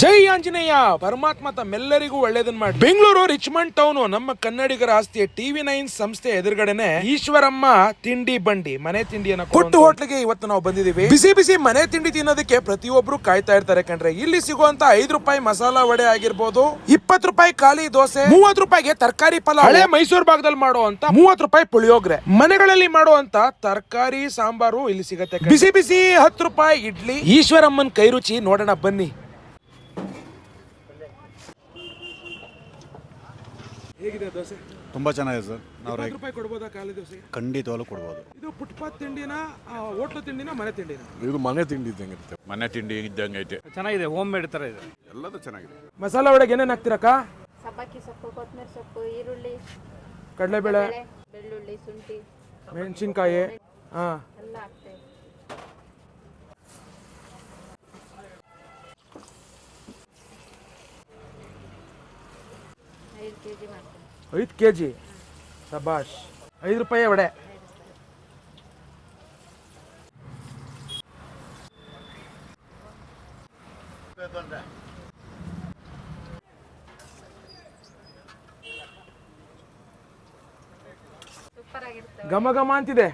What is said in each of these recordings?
ಜೈ ಆಂಜನೇಯ ಪರಮಾತ್ಮ ತಮ್ಮೆಲ್ಲರಿಗೂ ಒಳ್ಳೇದನ್ ಮಾಡಿ ಬೆಂಗಳೂರು ರಿಚ್ಮಂಡ್ ಟೌನ್ ನಮ್ಮ ಕನ್ನಡಿಗರ ಆಸ್ತಿಯ ಟಿವಿ ನೈನ್ ಸಂಸ್ಥೆ ಎದುರುಗಡೆನೆ ಈಶ್ವರಮ್ಮ ತಿಂಡಿ ಬಂಡಿ ಮನೆ ತಿಂಡಿಯನ್ನ ಕೊಟ್ಟು ಹೋಟ್ಲಿಗೆ ಇವತ್ತು ನಾವು ಬಂದಿದೀವಿ ಬಿಸಿ ಬಿಸಿ ಮನೆ ತಿಂಡಿ ತಿನ್ನೋದಕ್ಕೆ ಪ್ರತಿಯೊಬ್ರು ಕಾಯ್ತಾ ಇರ್ತಾರೆ ಕಣ್ರೆ. ಇಲ್ಲಿ ಸಿಗುವಂತ ಐದು ರೂಪಾಯಿ ಮಸಾಲಾ ವಡೆ ಆಗಿರ್ಬೋದು ಇಪ್ಪತ್ತು ರೂಪಾಯಿ ಖಾಲಿ ದೋಸೆ ಮೂವತ್ತು ರೂಪಾಯಿಗೆ ತರಕಾರಿ ಪಲಾವ್. ಹಳೆ ಮೈಸೂರು ಭಾಗದಲ್ಲಿ ಮಾಡುವಂತ ಮೂವತ್ ರೂಪಾಯಿ ಪುಳಿಯೋಗ್ರೆ. ಮನೆಗಳಲ್ಲಿ ಮಾಡುವಂತ ತರಕಾರಿ ಸಾಂಬಾರು ಇಲ್ಲಿ ಸಿಗತ್ತೆ ಬಿಸಿ ಬಿಸಿ ಹತ್ತು ರೂಪಾಯಿ ಇಡ್ಲಿ. ಈಶ್ವರಮ್ಮನ್ ಕೈ ರುಚಿ ನೋಡೋಣ ಬನ್ನಿ. ಹೇಗಿದೆ ದೋಸೆ? ತುಂಬ ಚೆನ್ನಾಗಿದೆ ಸರ್. ನಾವು ರೂಪಾಯಿ ಕೊಡ್ಬೋದಾ ಖಾಲಿ ದೋಸೆ? ಖಂಡಿತವಾಗ್ಲೂ ಕೊಡ್ಬೋದು. ಇದು ಫುಟ್ಪಾತ್ ತಿಂಡಿನ ಹೋಟ್ಲು ತಿಂಡಿನ ಮನೆ ತಿಂಡಿನ? ಇದು ಮನೆ ತಿಂಡಿ ಇದ್ದಂಗೆ ಇರುತ್ತೆ. ಮನೆ ತಿಂಡಿ ಇದ್ದಂಗೆ ಐತೆ. ಚೆನ್ನಾಗಿದೆ ಹೋಮ್ ಮೇಡ್ ಥರ ಇದೆ. ಎಲ್ಲದೂ ಚೆನ್ನಾಗಿದೆ. ಮಸಾಲ ಒಳಗೆ ಏನೇನು ಹಾಕ್ತಿರಕ್ಕ ಸಬ್ಬಕ್ಕಿ ಸೊಪ್ಪು ಕೊತ್ತಂಬರಿ ಸೊಪ್ಪು ಈರುಳ್ಳಿ ಕಡಲೆಬೇಳೆ ಬೇಳೆ ಬೆಳ್ಳುಳ್ಳಿ ಶುಂಠಿ ಮೆಣಸಿನ್ಕಾಯಿ ಹಾ. ಎಲ್ಲ ಹಾಕ್ತೇವೆ ಐದು ಕೆ ಜಿ ಮಾಡ್ತೇವೆ ಐದು ಕೆ ಜಿ ಸಬಾಷ್ ಐದು ರೂಪಾಯಿ ವಡೆ. ಘಮ ಘಮ ಅಂತಿದೆ.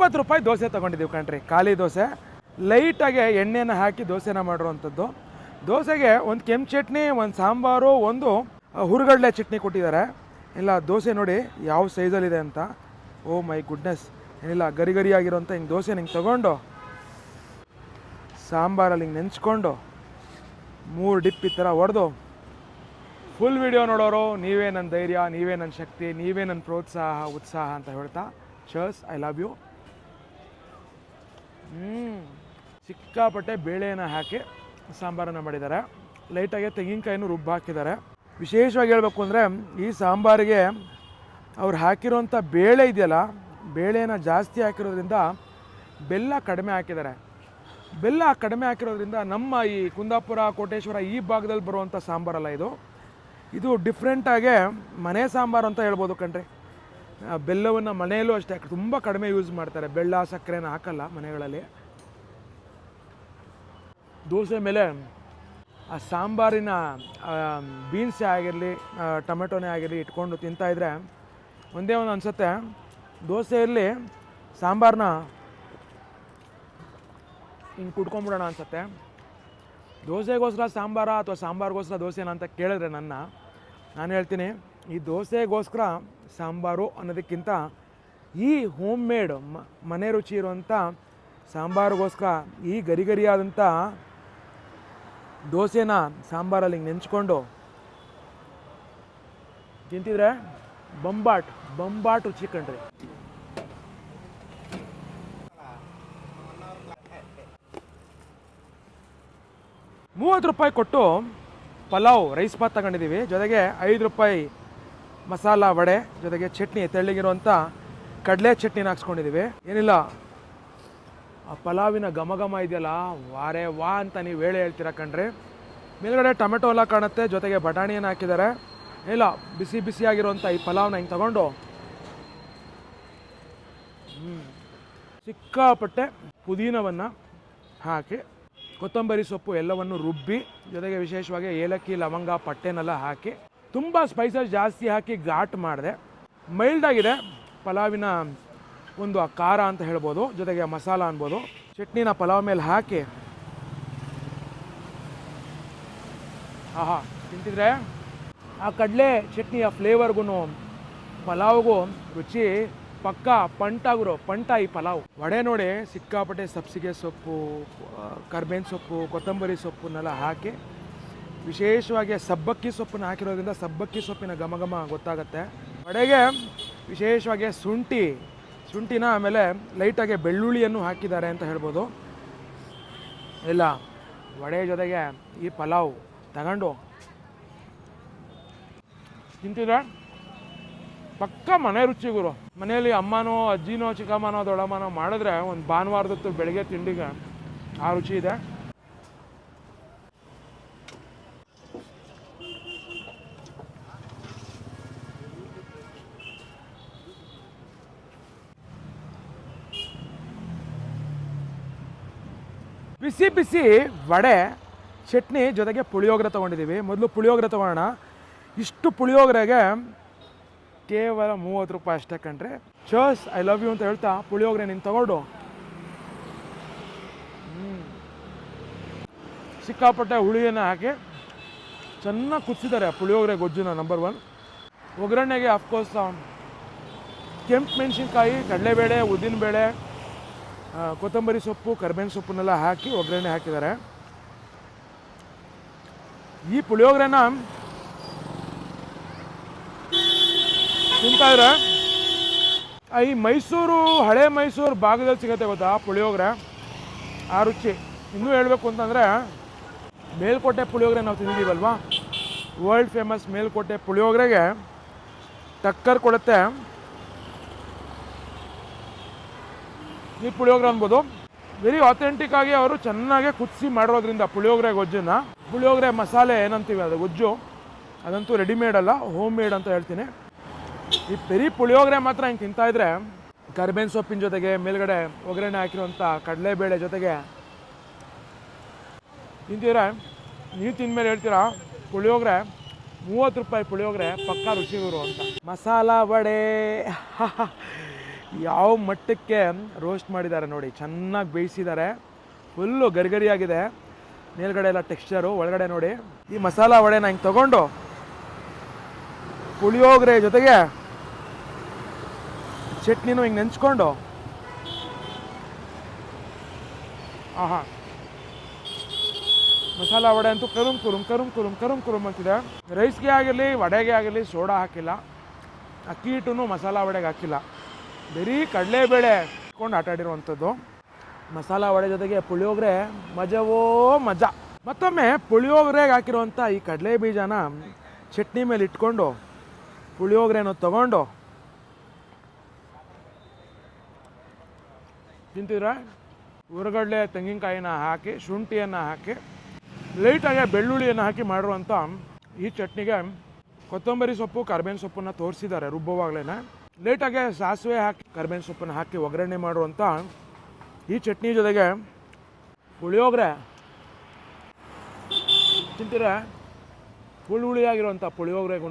ಇಪ್ಪತ್ತು ರೂಪಾಯಿ ದೋಸೆ ತೊಗೊಂಡಿದ್ದೀವಿ ಕಣ್ರಿ, ಖಾಲಿ ದೋಸೆ. ಲೈಟಾಗಿ ಎಣ್ಣೆನ ಹಾಕಿ ದೋಸೆನ ಮಾಡಿರುವಂಥದ್ದು. ದೋಸೆಗೆ ಒಂದು ಕೆಂಪು ಚಟ್ನಿ, ಒಂದು ಸಾಂಬಾರು, ಒಂದು ಹುರುಗಡಲೆ ಚಟ್ನಿ ಕೊಟ್ಟಿದ್ದಾರೆ. ಇಲ್ಲ, ದೋಸೆ ನೋಡಿ ಯಾವ ಸೈಜಲ್ಲಿದೆ ಅಂತ. Oh my goodness. ಏನಿಲ್ಲ ಗರಿ ಗರಿ ಆಗಿರೋಂಥ ಹಿಂಗೆ ದೋಸೆ ಹಿಂಗೆ ತೊಗೊಂಡು, ಸಾಂಬಾರಲ್ಲಿ ಹಿಂಗೆ ನೆಂಚ್ಕೊಂಡು ಮೂರು ಡಿಪ್ ಈ ಥರ ಹೊಡೆದು ಫುಲ್ ವಿಡಿಯೋ ನೋಡೋರು, ನೀವೇ ನನ್ನ ಧೈರ್ಯ, ನೀವೇ ನನ್ನ ಶಕ್ತಿ, ನೀವೇ ನನ್ನ ಪ್ರೋತ್ಸಾಹ, ಉತ್ಸಾಹ ಅಂತ ಹೇಳ್ತಾ ಚರ್ಸ್ ಐ ಲವ್ ಯು ಸಿಕ್ಕಾಪಟ್ಟೆ ಬೇಳೆಯನ್ನು ಹಾಕಿ ಸಾಂಬಾರನ್ನು ಮಾಡಿದ್ದಾರೆ. ಲೈಟಾಗಿ ತೆಂಗಿನಕಾಯಿನೂ ರುಬ್ಬು ಹಾಕಿದ್ದಾರೆ. ವಿಶೇಷವಾಗಿ ಹೇಳಬೇಕು ಅಂದರೆ, ಈ ಸಾಂಬಾರಿಗೆ ಅವ್ರು ಹಾಕಿರೋಂಥ ಬೇಳೆ ಇದೆಯಲ್ಲ, ಬೇಳೆನ ಜಾಸ್ತಿ ಹಾಕಿರೋದ್ರಿಂದ ಬೆಲ್ಲ ಕಡಿಮೆ ಹಾಕಿದ್ದಾರೆ. ಬೆಲ್ಲ ಕಡಿಮೆ ಹಾಕಿರೋದ್ರಿಂದ ನಮ್ಮ ಈ ಕುಂದಾಪುರ, ಕೋಟೇಶ್ವರ ಈ ಭಾಗದಲ್ಲಿ ಬರುವಂಥ ಸಾಂಬಾರಲ್ಲ ಇದು. ಇದು ಡಿಫ್ರೆಂಟಾಗೆ ಮನೆ ಸಾಂಬಾರು ಅಂತ ಹೇಳ್ಬೋದು ಕಣ್ರಿ. ಬೆಲ್ಲವನ್ನು ಮನೆಯಲ್ಲೂ ಅಷ್ಟೇ ತುಂಬ ಕಡಿಮೆ ಯೂಸ್ ಮಾಡ್ತಾರೆ. ಬೆಲ್ಲ ಸಕ್ಕರೆನ ಹಾಕಲ್ಲ ಮನೆಗಳಲ್ಲಿ. ದೋಸೆ ಮೇಲೆ, ಆ, ಸಾಂಬಾರಿನ ಬೀನ್ಸೇ ಆಗಿರಲಿ ಟೊಮೆಟೊನೇ ಆಗಿರಲಿ ಇಟ್ಕೊಂಡು ತಿಂತಾಯಿದ್ರೆ ಒಂದೇ ಒಂದು ಅನಿಸುತ್ತೆ. ದೋಸೆಯಲ್ಲಿ ಸಾಂಬಾರನ್ನ ಹಿಂಗೆ ಕುಟ್ಕೊಂಬಿಡೋಣ ಅನಿಸುತ್ತೆ. ದೋಸೆಗೋಸ್ಕರ ಸಾಂಬಾರ ಅಥವಾ ಸಾಂಬಾರಿಗೋಸ್ಕರ ದೋಸೆನ ಅಂತ ಕೇಳಿದ್ರೆ ನನ್ನ, ನಾನು ಹೇಳ್ತೀನಿ. ಈ ದೋಸೆಗೋಸ್ಕರ ಸಾಂಬಾರು ಅನ್ನೋದಕ್ಕಿಂತ ಈ ಹೋಮ್ ಮೇಡ್ ಮನೆ ರುಚಿ ಇರುವಂಥ ಸಾಂಬಾರಿಗೋಸ್ಕರ ಈ ಗರಿ ಗರಿಯಾದಂಥ ದೋಸೆನ ಸಾಂಬಾರಲ್ಲಿ ನೆಂಚ್ಕೊಂಡು ತಿಂತಿದ್ರೆ ಬಂಬಾಟ್ ಬಂಬಾಟ್ ರುಚಿ ಕಣ್ರಿ. ಮೂವತ್ತು ರೂಪಾಯಿ ಕೊಟ್ಟು ಪಲಾವ್, ರೈಸ್ ಬಾತ್ ತಗೊಂಡಿದ್ದೀವಿ. ಜೊತೆಗೆ ಐದು ರೂಪಾಯಿ ಮಸಾಲ ವಡೆ ಜೊತೆಗೆ ಚಟ್ನಿ ತೆಳ್ಳಗಿರುವಂಥ ಕಡಲೆ ಚಟ್ನಿನ ಹಾಕ್ಸ್ಕೊಂಡಿದ್ದೀವಿ ಏನಿಲ್ಲ, ಆ ಪಲಾವಿನ ಘಮ ಘಮ ಇದೆಯಲ್ಲ, ವಾರೆ ವಾ ಅಂತ ನೀವು ಹೇಳಿ ಹೇಳ್ತೀರಾ ಕಣ್ರಿ. ಮೇಲ್ಗಡೆ ಟೊಮೆಟೊ ಎಲ್ಲ ಕಾಣುತ್ತೆ, ಜೊತೆಗೆ ಬಟಾಣಿಯನ್ನು ಹಾಕಿದ್ದಾರೆ. ಇಲ್ಲ ಬಿಸಿ ಬಿಸಿಯಾಗಿರುವಂಥ ಈ ಪಲಾವ್ನ ಹಿಂಗೆ ತಗೊಂಡು. ಸಿಕ್ಕಾಪಟ್ಟೆ ಪುದೀನವನ್ನು ಹಾಕಿ, ಕೊತ್ತಂಬರಿ ಸೊಪ್ಪು ಎಲ್ಲವನ್ನು ರುಬ್ಬಿ, ಜೊತೆಗೆ ವಿಶೇಷವಾಗಿ ಏಲಕ್ಕಿ, ಲವಂಗ, ಪಟ್ಟೆನೆಲ್ಲ ಹಾಕಿ ತುಂಬ ಸ್ಪೈಸಸ್ ಜಾಸ್ತಿ ಹಾಕಿ ಘಾಟ್ ಮಾಡಿದೆ. ಮೈಲ್ಡಾಗಿದೆ. ಪಲಾವಿನ ಒಂದು ಆ ಖಾರ ಅಂತ ಹೇಳ್ಬೋದು. ಜೊತೆಗೆ ಮಸಾಲ ಅನ್ಬೋದು. ಚಟ್ನಿನ ಪಲಾವ್ ಮೇಲೆ ಹಾಕಿ. ಆಹಾ, ತಿಂತಿದ್ರೆ ಆ ಕಡಲೆ ಚಟ್ನಿಯ ಫ್ಲೇವರ್ಗೂ ಪಲಾವ್ಗೂ ರುಚಿ ಪಕ್ಕ ಪಂಟಾಗಿರೋ, ಪಂಟ ಈ ಪಲಾವ್. ವಡೆ ನೋಡಿ, ಸಿಕ್ಕಾಪಟ್ಟೆ ಸಬ್ಸಿಗೆ ಸೊಪ್ಪು, ಕರ್ಬೇವಿನ ಸೊಪ್ಪು, ಕೊತ್ತಂಬರಿ ಸೊಪ್ಪನ್ನೆಲ್ಲ ಹಾಕಿ ವಿಶೇಷವಾಗಿ ಸಬ್ಬಕ್ಕಿ ಸೊಪ್ಪನ್ನು ಹಾಕಿರೋದ್ರಿಂದ ಸಬ್ಬಕ್ಕಿ ಸೊಪ್ಪಿನ ಘಮ ಘಮ ಗೊತ್ತಾಗುತ್ತೆ. ಕಡೆಗೆ ವಿಶೇಷವಾಗಿ ಶುಂಠಿ, ಶುಂಠಿನ ಆಮೇಲೆ ಲೈಟಾಗಿ ಬೆಳ್ಳುಳ್ಳಿಯನ್ನು ಹಾಕಿದ್ದಾರೆ ಅಂತ ಹೇಳ್ಬೋದು. ಇಲ್ಲ, ವಡೆ ಜೊತೆಗೆ ಈ ಪಲಾವ್, ತಗೊಂಡು. ತಿಂತಿದ್ರೆ? ಪಕ್ಕ ಮನೆ ರುಚಿ ಗುರು. ಮನೆಯಲ್ಲಿ ಅಮ್ಮನೋ, ಅಜ್ಜಿನೋ, ಚಿಕ್ಕಮ್ಮನೋ, ದೊಡ್ಡಮ್ಮನೋ ಮಾಡಿದ್ರೆ ಒಂದು ಭಾನುವಾರದತ್ತು ಬೆಳಗ್ಗೆ ತಿಂಡಿಗೆ ಆ ರುಚಿ ಇದೆ. ಬಿಸಿ ಬಿಸಿ ವಡೆ, ಚಟ್ನಿ ಜೊತೆಗೆ ಪುಳಿಯೋಗರೆ ತೊಗೊಂಡಿದ್ದೀವಿ. ಮೊದಲು ಪುಳಿಯೋಗರೆ ತೊಗೊಳ್ಳೋಣ ಇಷ್ಟು ಪುಳಿಯೋಗರೆಗೆ ಕೇವಲ ಮೂವತ್ತು ರೂಪಾಯಿ ಅಷ್ಟೇ ಕಂಡ್ರೆ ಚರ್ಸ್ ಐ ಲವ್ ಯು ಅಂತ ಹೇಳ್ತಾ ಪುಳಿಯೋಗರೆ ನೀನು ತಗೊಂಡು. ಸಿಕ್ಕಾಪಟ್ಟೆ ಹುಳಿಯನ್ನು ಹಾಕಿ ಚೆನ್ನಾಗಿ ಕುದಿಸಿದ್ದಾರೆ ಪುಳಿಯೋಗರೆ ಗೊಜ್ಜುನ ನಂಬರ್ ಒನ್ ಒಗ್ಗರಣೆಗೆ ಅಫ್ಕೋರ್ಸ್ ಕೆಂಪು ಮೆಣಸಿನ್ಕಾಯಿ, ಕಡಲೆಬೇಳೆ, ಉದ್ದಿನಬೇಳೆ ಕೊತ್ತಂಬರಿ ಸೊಪ್ಪು ಕರ್ಬೇವಿನ ಸೊಪ್ಪನ್ನೆಲ್ಲ ಹಾಕಿ ಒಗ್ಗರಣೆ ಹಾಕಿದ್ದಾರೆ. ಈ ಪುಳಿಯೋಗರೆನ ತಿಂತಾ ಇದ್ರೆ ಆ, ಈ ಮೈಸೂರು ಹಳೆ ಮೈಸೂರು ಭಾಗದಲ್ಲಿ ಸಿಗುತ್ತೆ ಗೊತ್ತಾ ಪುಳಿಯೋಗರೆ? ಆ ರುಚಿ. ಇನ್ನೂ ಹೇಳಬೇಕು ಅಂತಂದರೆ ಮೇಲ್ಕೋಟೆ ಪುಳಿಯೋಗರೆ ನಾವು ತಿಂದಿದ್ದೀವಲ್ವಾ? ವರ್ಲ್ಡ್ ಫೇಮಸ್ ಮೇಲ್ಕೋಟೆ ಪುಳಿಯೋಗರೆಗೆ ಟಕ್ಕರ್ ಕೊಡುತ್ತೆ. ಈ ಪುಳಿಯೋಗರೆ ಅನ್ಬೋದು. ವೆರಿ ಅಥೆಂಟಿಕ್ ಆಗಿ ಅವರು ಚೆನ್ನಾಗಿ ಕುದಿಸಿ ಮಾಡಿರೋದ್ರಿಂದ ಪುಳಿಯೋಗರೆ ಗೊಜ್ಜನ್ನ. ಪುಳಿಯೋಗರೆ ಮಸಾಲೆ ಏನಂತೀವಿ ಅದು, ಗೊಜ್ಜು? ಅದಂತೂ ರೆಡಿಮೇಡ್ ಅಲ್ಲ ಹೋಮ್ ಮೇಡ್ ಅಂತ ಹೇಳ್ತೀನಿ. ಈ ಪೆರಿ ಪುಳಿಯೋಗರೆ ಮಾತ್ರ ಹಿಂಗೆ ತಿಂತಾ ಇದ್ರೆ ಕರ್ಬೇನ್ ಸೊಪ್ಪಿನ ಜೊತೆಗೆ ಮೇಲ್ಗಡೆ ಒಗ್ಗರಣೆ ಹಾಕಿರುವಂಥ ಕಡಲೆಬೇಳೆ ಜೊತೆಗೆ. ತಿಂತೀರಾ ನೀವು ತಿಂದಮೇಲೆ ಹೇಳ್ತೀರಾ, ಪುಳಿಯೋಗರೆ, ಮೂವತ್ತು ರೂಪಾಯಿ ಪುಳಿಯೋಗರೆ ಪಕ್ಕ ರುಚಿ ಅಂತ. ಮಸಾಲ ವಡೆ. ಯಾವ ಮಟ್ಟಕ್ಕೆ ರೋಸ್ಟ್ ಮಾಡಿದ್ದಾರೆ ನೋಡಿ, ಚೆನ್ನಾಗಿ ಬೇಯಿಸಿದ್ದಾರೆ. ಫುಲ್ಲು ಗರಿಗರಿಯಾಗಿದೆ. ಮೇಲ್ಗಡೆ ಎಲ್ಲ ಟೆಕ್ಸ್ಚರು ಒಳಗಡೆ ನೋಡಿ. ಈ ಮಸಾಲ ವಡೆನ ಹಿಂಗೆ ತೊಗೊಂಡು ಪುಳಿಯೋಗರೆ ಜೊತೆಗೆ ಚಟ್ನಿನೂ ಹಿಂಗೆ ನೆಂಚ್ಕೊಂಡು ಆಹಾ. ಮಸಾಲ ವಡೆ ಅಂತೂ ಕರುಮ್ ಕುರುಮ್ ಕರುಮ್ ಕುರುಮ್ ಕರುಮ್ ಕುರುಮ್ ಅಂತಿದೆ. ರೈಸ್ಗೆ ಆಗಿರಲಿ, ವಡೆಗೆ ಆಗಿರಲಿ ಸೋಡಾ ಹಾಕಿಲ್ಲ. ಅಕ್ಕಿ ಹಿಟ್ಟು ಮಸಾಲ ವಡೆಗೆ ಹಾಕಿಲ್ಲ. ಬರೀ ಕಡಲೆಬೇಳೆ ಇಟ್ಕೊಂಡು ಆಟ ಆಡಿರುವಂಥದ್ದು. ಮಸಾಲ ವಡೆ ಜೊತೆಗೆ ಪುಳಿಯೋಗರೆ, ಮಜವೋ ಮಜಾ. ಮತ್ತೊಮ್ಮೆ ಪುಳಿಯೋಗರೆಗೆ ಹಾಕಿರುವಂಥ ಈ ಕಡಲೆ ಬೀಜನ ಚಟ್ನಿ ಮೇಲೆ ಇಟ್ಕೊಂಡು ಪುಳಿಯೋಗರೆನೋ ತಗೊಂಡು ತಿಂತಿದ್ರೆ ಉರಗಡ್ಲೆ ತೆಂಗಿನಕಾಯಿನ ಹಾಕಿ, ಶುಂಠಿಯನ್ನು ಹಾಕಿ, ಲೈಟಾಗಿ ಬೆಳ್ಳುಳ್ಳಿಯನ್ನು ಹಾಕಿ ಮಾಡಿರುವಂಥ ಈ ಚಟ್ನಿಗೆ ಕೊತ್ತಂಬರಿ ಸೊಪ್ಪು, ಕರ್ಬೇವಿನ ಸೊಪ್ಪನ್ನು ತೋರಿಸಿದ್ದಾರೆ ರುಬ್ಬುವಾಗಲೇ ಲೈಟಾಗಿ ಸಾಸಿವೆ ಹಾಕಿ, ಕರ್ಬೇವಿನ ಸೊಪ್ಪನ್ನು ಹಾಕಿ ಒಗ್ಗರಣೆ ಮಾಡುವಂಥ ಈ ಚಟ್ನಿ ಜೊತೆಗೆ ಪುಳಿಯೋಗರೆ ತಿಂತೀರ? ಹುಳಿ ಹುಳಿಯಾಗಿರುವಂಥ ಪುಳಿಯೋಗ್ರೆಗೂ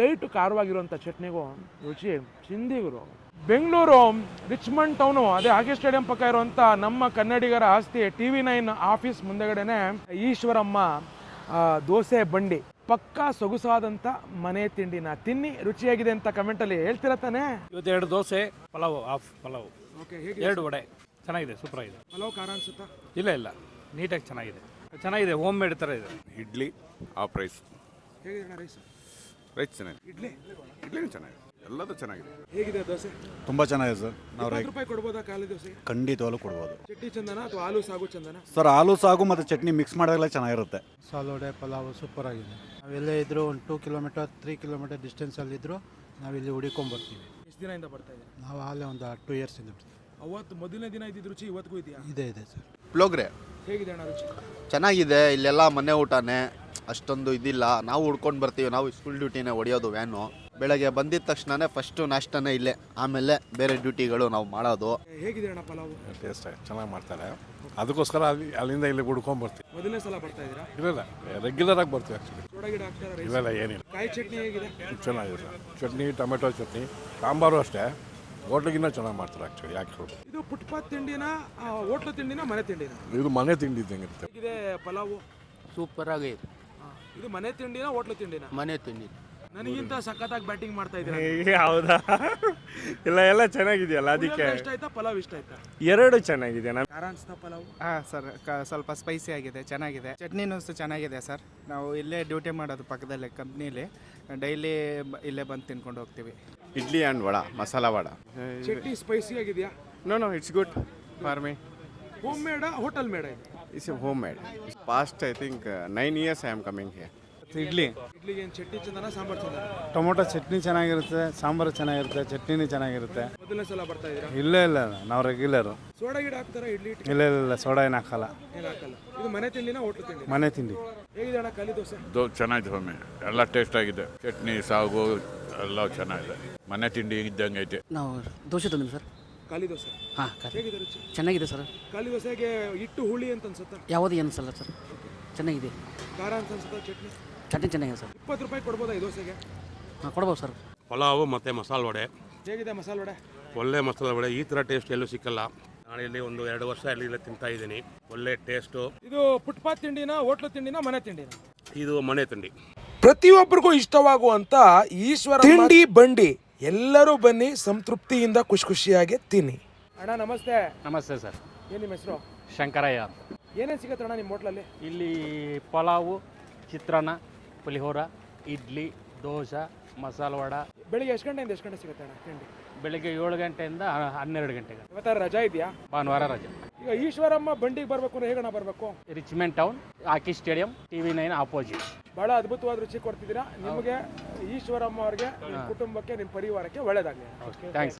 ಲೈಟ್ ಖಾರವಾಗಿರುವಂಥ ಚಟ್ನಿಗೂ ರುಚಿ ಚಿಂದಿಗುರು ಬೆಂಗಳೂರು ರಿಚ್ಮಂಡ್ ಟೌನು ಅದೇ ಹಾಕಿ ಸ್ಟೇಡಿಯಂ ಪಕ್ಕ ಇರುವಂಥ ನಮ್ಮ ಕನ್ನಡಿಗರ ಆಸ್ತಿ ಟಿ ವಿ ನೈನ್ ಆಫೀಸ್ ಮುಂದೆಗಡೆನೆ ಈಶ್ವರಮ್ಮ ದೋಸೆ ಬಂಡಿ. ಪಕ್ಕಾ ಸೊಗಸಾದಂಥ ಮನೆ ತಿಂಡಿನ ತಿನ್ನಿ ರುಚಿಯಾಗಿದೆ ಅಂತ ಕಮೆಂಟಲ್ಲಿ ಹೇಳ್ತೀರ ತಾನೇ? ಇವತ್ತು ಎರಡು ದೋಸೆ ಪಲಾವ್ ಹಾಫ್ ಪಲಾವು. ಓಕೆ ಹೇಗೆ? ಎರಡು ವಡೆ. ಚೆನ್ನಾಗಿದೆ ಸೂಪರ್ ಆಗಿದೆ. ಪಲಾವ್ ಖಾರ ಅನ್ಸುತ್ತಾ? ಇಲ್ಲ ಇಲ್ಲ. ನೀಟಾಗಿ ಚೆನ್ನಾಗಿದೆ. ಚೆನ್ನಾಗಿದೆ ಹೋಮ್ ಮೇಡ್ ಥರ ಇದೆ. ಇಡ್ಲಿ ಹಾಫ್ ರೈಸ್ ಹೇಗಿದೆ ರೈಸ್ ರೈಸ್ ಚೆನ್ನಾಗಿದೆ. ಇಡ್ಲಿ? ಇಡ್ಲಿನೂ ಚೆನ್ನಾಗಿದೆ. ಎಲ್ಲದೂ ಚೆನ್ನಾಗಿದೆ. ಹೇಗಿದೆ ದೋಸೆ? ತುಂಬ ಚೆನ್ನಾಗಿದೆ ಸರ್. ನಾವು ಇಪ್ಪತ್ತು ರೂಪಾಯಿ ಕೊಡ್ಬೋದಾ ಖಾಲಿ ದೋಸೆ? ಖಂಡಿತವಾಗ್ಲೂ ಕೊಡ್ಬೋದು. ಚಟ್ನಿ ಚಂದನ ಅಥವಾ ಆಲೂ ಸಾಗು ಚಂದನ? ಸರ್ ಆಲೂ ಸಾಗು ಮತ್ತು ಚಟ್ನಿ ಮಿಕ್ಸ್ ಮಾಡಿದಾಗಲೇ ಚೆನ್ನಾಗಿರುತ್ತೆ. ಸಾಲೋಡೆ ಪಲಾವು ಸೂಪರ್ ಆಗಿದೆ. ನಾವೆಲ್ಲೇ ಇದ್ದರೂ ಒಂದು ಟೂ ಕಿಲೋಮೀಟರ್ ತ್ರೀ ಕಿಲೋಮೀಟರ್ ಡಿಸ್ಟೆನ್ಸಲ್ಲಿದ್ದರೂ ನಾವಿಲ್ಲಿ ಹುಡಿಕೊಂಬರ್ತೀವಿ ಎಷ್ಟು ದಿನದಿಂದ ಬರ್ತಾ ಇದೆ ನಾವು ಅಲ್ಲೇ ಒಂದು ಟೂ ಇಯರ್ಸ್ ಇಂದ ಅವತ್ತು ಮೊದಲನೇ ದಿನ ಇದ್ದಿದ್ದು ರುಚಿ ಇವತ್ತಿಗೂ ಇದೆಯಾ? ಇದೆ ಇದೆ ಸರ್. ಪ್ಲೋಗ್ರೆ ಹೇಗಿದೆ ಅಣ್ಣ ರುಚಿ? ಚೆನ್ನಾಗಿದೆ ಇಲ್ಲೆಲ್ಲ ಮನೆ ಊಟನೇ ಅಷ್ಟೊಂದು ಇದಿಲ್ಲ. ನಾವು ಹುಡ್ಕೊಂಡು ಬರ್ತೀವಿ ನಾವು ಸ್ಕೂಲ್ ಡ್ಯೂಟಿನೇ ಹೊಡೆಯೋದು ವ್ಯಾನು ಬೆಳಗ್ಗೆ ಬಂದಿದ ತಕ್ಷಣನೇ ಫಸ್ಟು ನಾಷ್ಟನೇ ಇಲ್ಲೇ. ಆಮೇಲೆ ಬೇರೆ ಡ್ಯೂಟಿಗಳು ನಾವು ಮಾಡೋದು. ಹೇಗಿದೆ ಅಣ್ಣ ಪಲಾವು ಟೇಸ್ಟ್ ಚೆನ್ನಾಗಿ ಮಾಡ್ತಾರೆ. ಅದಕ್ಕೋಸ್ಕರ ಅಲ್ಲಿ ಅಲ್ಲಿಂದ ಇಲ್ಲಿ ಹುಡ್ಕೊಂಡ್ ಬರ್ತೀವಿ. ಮೊದಲನೇ ಸಲ ಬರ್ತಾ ಇದ್ದೀರಾ? ಇಲ್ಲ ರೆಗ್ಯುಲರ್ ಆಗಿ ಬರ್ತೀವಿ ಆ್ಯಕ್ಚುಲಿ ಸೋಡಾ ಗಿಡ ಹಾಕ್ತಾರ ರೈಸ್ ಇಲ್ಲ ಇಲ್ಲ ಏನಿಲ್ಲ. ಕಾಯಿ ಚಟ್ನಿ ಹೇಗಿದೆ? ಚೆನ್ನಾಗಿದೆ ಸರ್. ಚಟ್ನಿ ಟೊಮೆಟೊ ಚಟ್ನಿ ಸಾಂಬಾರು ಅಷ್ಟೇ. ಹೋಟ್ಲಿಗಿನ್ನ ಚೆನ್ನಾಗಿ ಮಾಡ್ತಾರೆ ಆ್ಯಕ್ಚುಲಿ ಯಾಕೆ ಹೇಳ್ಬೋದು ಇದು ಫುಟ್ಪಾತ್ ತಿಂಡಿನ ಹೋಟ್ಲು ತಿಂಡಿನ ಮನೆ ತಿಂಡಿನ? ಇದು ಮನೆ ತಿಂಡಿ ಇದ್ದಂಗೆ ಇರುತ್ತೆ ಹೇಗಿದೆ ಪಲಾವು? ಸೂಪರ್ ಆಗಿದೆ. ಇದು ಮನೆ ತಿಂಡಿನ ಹೋಟ್ಲು ತಿಂಡಿನ? ಮನೆ ತಿಂಡಿ. ನನಗಿಂತ ಸಖತ್ತಾಗಿ ಬ್ಯಾಟಿಂಗ್ ಮಾಡ್ತಾ ಇದ್ದೀನಿ ಹೌದಾ? ಇಲ್ಲ ಎಲ್ಲ ಚೆನ್ನಾಗಿದೆಯಲ್ಲ ಅದಕ್ಕೆ? ಇಷ್ಟ ಆಯ್ತಾ? ಪಲಾವ್ ಇಷ್ಟ ಆಯ್ತಾ? ಎರಡು ಚೆನ್ನಾಗಿದೆ ನಮ್ ಖಾರ ಅನ್ಸ್ತಾ ಪಲಾವ್? ಹಾ ಸರ್ ಸ್ವಲ್ಪ ಸ್ಪೈಸಿ ಆಗಿದೆ ಚೆನ್ನಾಗಿದೆ. ಚಟ್ನಿನೂ ಸಹ ಚೆನ್ನಾಗಿದೆ ಸರ್. ನಾವು ಇಲ್ಲೇ ಡ್ಯೂಟಿ ಮಾಡೋದು ಪಕ್ಕದಲ್ಲೇ ಕಂಪ್ನಿಲಿ. ಡೈಲಿ ಇಲ್ಲೇ ಬಂದು ತಿನ್ಕೊಂಡು ಹೋಗ್ತೀವಿ. ಇಡ್ಲಿ ಆ್ಯಂಡ್ ವಡ ಮಸಾಲ ವಡ. ಚಟ್ನಿ ಸ್ಪೈಸಿ ಆಗಿದೆಯಾ? No no it's good for me home made hotel made ಇದು? It's home made past I think nine years I am coming here idli. ಇಡ್ಲಿಗೆ ಏನು ಚಟ್ನಿ ಚಂದನ ಸಾಂಬಾರ್ ಚಂದನ? ಟೊಮೊಟೊ ಚಟ್ನಿ ಚೆನ್ನಾಗಿರುತ್ತೆ ಸಾಂಬಾರು ಚೆನ್ನಾಗಿರುತ್ತೆ ಚಟ್ನಿನೂ ಚೆನ್ನಾಗಿರುತ್ತೆ. ಮೊದಲನೇ ಸಲ ಬರ್ತಾ ಇದ್ದೀರಾ ಇಲ್ಲ ಇಲ್ಲ ನಾವು ರೆಗ್ಯುಲರು ಸೋಡಾ ಗಿಡ ಹಾಕ್ತಾರಾ ಇಡ್ಲಿ ಇಲ್ಲ ಇಲ್ಲ ಇಲ್ಲ. ಸೋಡಾ ಏನು ಹಾಕಲ್ಲ. ಏನು ಹಾಕಲ್ಲ? ಇದು ಮನೆ ತಿಂಡಿನ ಹೋಟ್ಲು ತಿಂಡಿ? ಮನೆ ತಿಂಡಿ. ಹೇಗಿದೆ ಅಣ್ಣ ಖಾಲಿ ದೋಸೆ? ದೋ ಚೆನ್ನಾಗಿದೆ ಒಮ್ಮೆ ಎಲ್ಲ ಟೇಸ್ಟ್ ಆಗಿದೆ. ಚಟ್ನಿ ಸಾಗು ಎಲ್ಲ ಚೆನ್ನಾಗಿದೆ. ಮನೆ ತಿಂಡಿ ಇದ್ದಂಗೆ ಐತೆ. ನಾವು ದೋಸೆ ತಂದಿವಿ ಸರ್. ಖಾಲಿ ದೋಸೆ? ಹಾಂ ಹೇಗಿದೆ ರುಚಿ? ಚೆನ್ನಾಗಿದೆ ಸರ್. ಖಾಲಿ ದೋಸೆಗೆ ಹಿಟ್ಟು ಹುಳಿ ಅಂತ ಅನ್ಸುತ್ತಾ? ಯಾವುದೇ ಅನಿಸಲ್ಲ ಸರ್. ಚೆನ್ನಾಗಿದೆ. ಖಾರ ಅಂತ ಅನ್ಸುತ್ತಾ ಚಟ್ನಿ? ಚಟ್ನಿ ಚೆನ್ನಾಗಿದೆ ಸರ್. ಇಪ್ಪತ್ತು ರೂಪಾಯಿ ಕೊಡ್ಬೋದು ಈ ದೋಸೆಗೆ? ಹಾಂ ಕೊಡ್ಬೋದು ಸರ್. ಪಲಾವು ಮತ್ತು ಮಸಾಲೆ ವಡೆ. ಹೇಗಿದೆ ಮಸಾಲೆ ವಡೆ? ಒಳ್ಳೆ ಮಸಾಲೆ ವಡೆ ಈ ಥರ ಟೇಸ್ಟ್ ಎಲ್ಲೂ ಸಿಕ್ಕಲ್ಲ. ನಾನು ಇಲ್ಲಿ ಒಂದು ಎರಡು ವರ್ಷ ಇಲ್ಲಿ ಇಲ್ಲ ತಿಂತಾ ಇದ್ದೀನಿ. ಒಳ್ಳೆ ಟೇಸ್ಟು ಇದು ಫುಟ್ಪಾತ್ ತಿಂಡಿನ ಹೋಟ್ಲು ತಿಂಡಿನ ಮನೆ ತಿಂಡಿನ? ಇದು ಮನೆ ತಿಂಡಿ. ಪ್ರತಿಯೊಬ್ಬರಿಗೂ ಇಷ್ಟವಾಗುವಂತ ಈಶ್ವರ ತಿಂಡಿ ಬಂಡಿ. ಎಲ್ಲರೂ ಬನ್ನಿ ಸಂತೃಪ್ತಿಯಿಂದ ಖುಷಿ ಖುಷಿಯಾಗಿ ತಿನ್ನಿ. ಅಣ್ಣ ನಮಸ್ತೆ. ನಮಸ್ತೆ ಸರ್. ಏನು ನಿಮ್ಮ ಹೆಸರು? ಶಂಕರಯ್ಯ ಅಂತ. ಏನೇನು ಸಿಗುತ್ತೆ ಅಣ್ಣ ನಿಮ್ಮ ಹೋಟ್ಲಲ್ಲಿ? ಇಲ್ಲಿ ಪಲಾವು ಚಿತ್ರಾನ್ನ ಪುಲಿಹೋರ ಇಡ್ಲಿ ದೋಸೆ ಮಸಾಲ ವಡ. ಬೆಳಿಗ್ಗೆ ಎಷ್ಟು ಗಂಟೆಯಿಂದ ಎಷ್ಟು ಗಂಟೆ ಸಿಗುತ್ತೆ ಅಣ್ಣ ತಿಂಡಿ? ಬೆಳಿಗ್ಗೆ ಏಳು ಗಂಟೆಯಿಂದ ಹನ್ನೆರಡು ಗಂಟೆಗೆ. ಇವತ್ತಾರ ರಜಾ ಇದೆಯಾ? ಭಾನುವಾರ ರಜಾ. ಈಗ ಈಶ್ವರಮ್ಮ ಬಂಡಿಗೆ ಬರ್ಬೇಕು ಅಂದ್ರೆ ಹೇಗಣ್ಣ ಬರಬೇಕು? Richmond town hockey stadium T V nine opposite ಬಹಳ ಅದ್ಭುತವಾದ ರುಚಿ ಕೊಡ್ತಿದ್ದೀರಾ. ನಿಮಗೆ ಈಶ್ವರಮ್ಮ ಅವ್ರಿಗೆ ನಿಮ್ಮ ಕುಟುಂಬಕ್ಕೆ ನಿಮ್ಮ ಪರಿವಾರಕ್ಕೆ ಒಳ್ಳೇದಾಗಲಿ ಥ್ಯಾಂಕ್ಸ್